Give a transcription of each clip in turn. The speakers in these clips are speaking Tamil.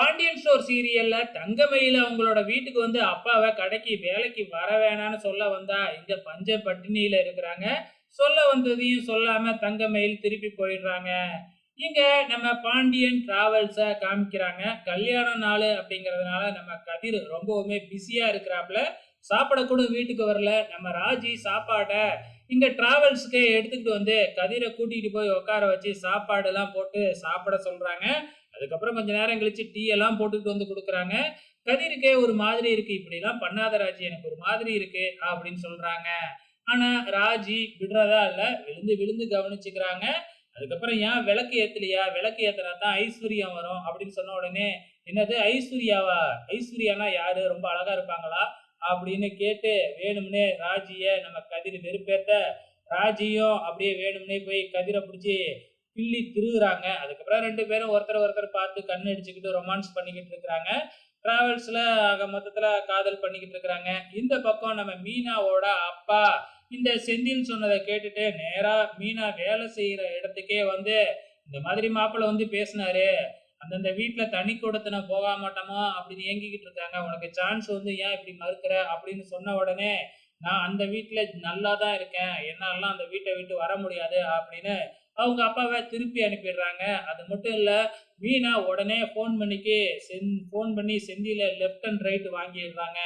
பாண்டியன் ஸ்டோர் சீரியல்ல தங்கமயில அவங்களோட வீட்டுக்கு வந்து அப்பாவை கடைக்கு வேலைக்கு வர வேணாம்னு சொல்ல வந்தா இங்க பஞ்ச பட்டினியில இருக்கிறாங்க. சொல்ல வந்ததையும் சொல்லாம தங்கமயில் திருப்பி போயிடுறாங்க. இங்க நம்ம பாண்டியன் டிராவல்ஸ காமிக்கிறாங்க. கல்யாண நாள் அப்படிங்கறதுனால நம்ம கதிர் ரொம்பவுமே பிஸியா இருக்கிறாப்புல. சாப்பிட கூட வீட்டுக்கு வரல. நம்ம ராஜி சாப்பாடை இங்க டிராவல்ஸ்க்கு எடுத்துக்கிட்டு வந்து கதிரை கூட்டிட்டு போய் உட்கார வச்சு சாப்பாடு எல்லாம் போட்டு சாப்பிட சொல்றாங்க. அதுக்கப்புறம் கொஞ்ச நேரம் கழிச்சு டீ எல்லாம் போட்டுக்கிட்டு வந்து கொடுக்குறாங்க. கதிருக்கே ஒரு மாதிரி இருக்கு இப்படிலாம் பண்ணாத ராஜி எனக்கு ஒரு மாதிரி இருக்கு அப்படின்னு சொல்றாங்க. ஆனா ராஜி விடுறதா இல்ல விழுந்து விழுந்து கவனிச்சுக்கிறாங்க. அதுக்கப்புறம் ஏன் விளக்கு ஏத்தலையா? விளக்கு ஏத்தனா தான் ஐஸ்வர்யம் வரும் அப்படின்னு சொன்ன உடனே என்னது ஐஸ்வர்யாவா? ஐஸ்வர்யானா யாரு? ரொம்ப அழகா இருப்பாங்களா? அப்படின்னு கேட்டு வேணும்னே ராஜிய நம்ம கதிர் வெறுப்பேத்த ராஜியும் அப்படியே வேணும்னே போய் கதிரை பிடிச்சி கிள்ளி திருகுறாங்க அதுக்கப்புறம் ரெண்டு பேரும் ஒருத்தர் ஒருத்தர் பார்த்து கண் அடிச்சுக்கிட்டு ரொமான்ஸ் பண்ணிக்கிட்டு இருக்கிறாங்க. டிராவல்ஸ்ல ஆக மொத்தத்துல காதல் பண்ணிக்கிட்டு இருக்கிறாங்க. இந்த பக்கம் நம்ம மீனாவோட அப்பா இந்த செந்தில் சொன்னதை கேட்டுட்டு நேரா மீனா வேலை செய்யற இடத்துக்கே வந்து இந்த மாதிரி மாப்பிள்ளை வந்து பேசினாரு. அந்தந்த வீட்டில் தனி கொடுத்தன போக மாட்டோமா அப்படின்னு ஏங்கிக்கிட்டு இருக்காங்க. உனக்கு சான்ஸ் வந்து ஏன் இப்படி மறுக்கிற அப்படின்னு சொன்ன உடனே நான் அந்த வீட்டில் நல்லா தான் இருக்கேன். என்னாலலாம் அந்த வீட்டை விட்டு வர முடியாது அப்படின்னு அவங்க அப்பாவை திருப்பி அனுப்பிடுறாங்க. அது மட்டும் இல்லை மீனா உடனே ஃபோன் பண்ணிக்கு சென் ஃபோன் பண்ணி செந்தியில் லெஃப்ட் அண்ட் ரைட் வாங்கிடுறாங்க.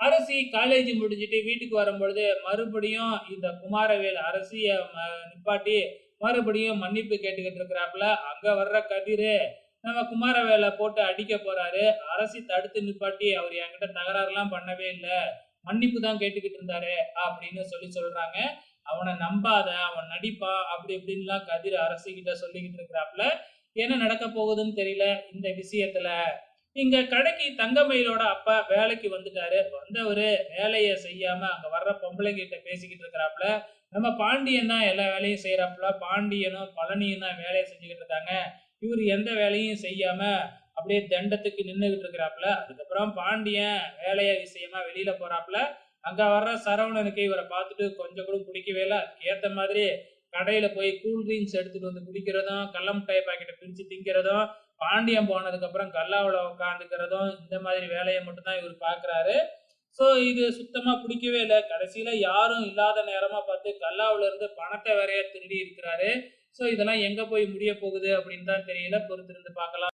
அரசி காலேஜ் முடிஞ்சிட்டு வீட்டுக்கு வரும்பொழுது மறுபடியும் இந்த குமாரவேல் அரசியை நிப்பாட்டி மறுபடியும் மன்னிப்பு கேட்டுக்கிட்டு இருக்கிறாப்புல அங்கே வர்ற கதிர் நம்ம குமாரவேலை போட்டு அடிக்க போறாரு. அரசி தடுத்து நிப்பாட்டி அவர் என்கிட்ட தகராறுலாம் பண்ணவே இல்லை. மன்னிப்பு தான் கேட்டுக்கிட்டு இருந்தாரு அப்படின்னு சொல்லி சொல்றாங்க. அவனை நம்பாத அவன் நடிப்பா அப்படி இப்படின்லாம் கதிர் அரசி கிட்ட சொல்லிக்கிட்டு இருக்கிறாப்புல என்ன நடக்க போகுதுன்னு தெரியல இந்த விஷயத்துல. இங்க கடைக்கு தங்கமயிலோட அப்பா வேலைக்கு வந்துட்டாரு. வந்தவரு வேலையை செய்யாம அங்க வர்ற பொம்பளை கிட்ட பேசிக்கிட்டு இருக்கிறாப்புல. நம்ம பாண்டியன் தான் எல்லா வேலையும் செய்யறாப்புல. பாண்டியனும் பழனியும் தான் வேலையை செஞ்சுக்கிட்டு இருக்காங்க. இவர் எந்த வேலையும் செய்யாம அப்படியே தண்டத்துக்கு நின்றுகிட்டு இருக்கிறாப்புல. அதுக்கப்புறம் பாண்டியன் வேலைய விஷயமா வெளியில போறாப்புல. அங்க வர்ற சரவணனுக்கு இவரை பார்த்துட்டு கொஞ்சம் கூட பிடிக்கவே இல்லை. ஏத்த மாதிரி கடையில போய் கூல் ட்ரிங்க்ஸ் எடுத்துட்டு வந்து குடிக்கிறதும் கள்ள மிட்டாய் பாக்கெட்டை பிரிச்சு திங்கிறதும் பாண்டியன் போனதுக்கு அப்புறம் கல்லாவுல உட்காந்துக்கிறதும் இந்த மாதிரி வேலையை மட்டும்தான் இவர் பாக்குறாரு. ஸோ இது சுத்தமா பிடிக்கவே இல்லை. கடைசியில யாரும் இல்லாத நேரமா பார்த்து கல்லாவில இருந்து பணத்தை வரைய திருடி இருக்கிறாரு. ஸோ இதெல்லாம் எங்க போய் முடிய போகுது அப்படின்னு தான் தெரியல. பொறுத்திருந்து பார்க்கலாம்.